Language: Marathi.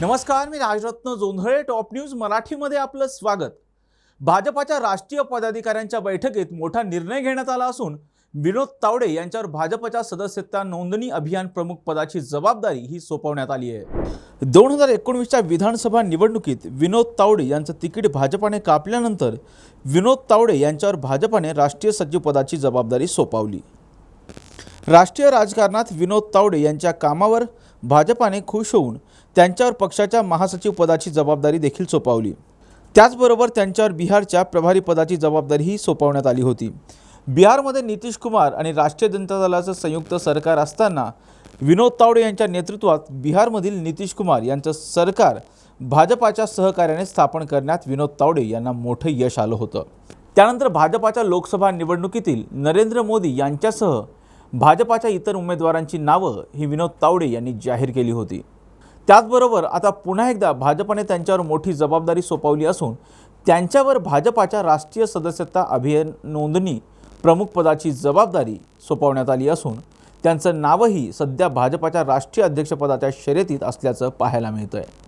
नमस्कार मी राजरत्न जोंधळे टॉप न्यूज मराठीमध्ये आपलं स्वागत. भाजपाच्या राष्ट्रीय पदाधिकाऱ्यांच्या बैठकीत मोठा निर्णय घेण्यात आला असून विनोद तावडे यांच्यावर भाजपच्या सदस्यता नोंदणी अभियान प्रमुख पदाची जबाबदारी ही सोपवण्यात आली आहे. दोन हजार एकोणवीसच्या विधानसभा निवडणुकीत विनोद तावडे यांचं तिकीट भाजपाने कापल्यानंतर विनोद तावडे यांच्यावर भाजपाने राष्ट्रीय सचिव पदाची जबाबदारी सोपवली. राष्ट्रीय राजकारणात विनोद तावडे यांच्या कामावर भाजपाने खुश होऊन त्यांच्यावर पक्षाच्या महासचिव पदाची जबाबदारी देखील सोपवली. त्याचबरोबर त्यांच्यावर बिहारच्या प्रभारी पदाची जबाबदारीही सोपवण्यात आली होती. बिहारमध्ये नितीश कुमार आणि राष्ट्रीय जनता दलाचं संयुक्त सरकार असताना विनोद तावडे यांच्या नेतृत्वात बिहारमधील नितीश कुमार यांचं सरकार भाजपाच्या सहकार्याने स्थापन करण्यात विनोद तावडे यांना मोठं यश आलं होतं. त्यानंतर भाजपाच्या लोकसभा निवडणुकीतील नरेंद्र मोदी यांच्यासह भाजपाच्या इतर उमेदवारांची नावं ही विनोद तावडे यांनी जाहीर केली होती. त्याचबरोबर आता पुन्हा एकदा भाजपाने त्यांच्यावर मोठी जबाबदारी सोपवली असून त्यांच्यावर भाजपाच्या राष्ट्रीय सदस्यता अभियान नोंदणी प्रमुख पदाची जबाबदारी सोपवण्यात आली असून त्यांचं नावही सध्या भाजपाच्या राष्ट्रीय अध्यक्षपदाच्या शर्यतीत असल्याचं पाहायला मिळतं आहे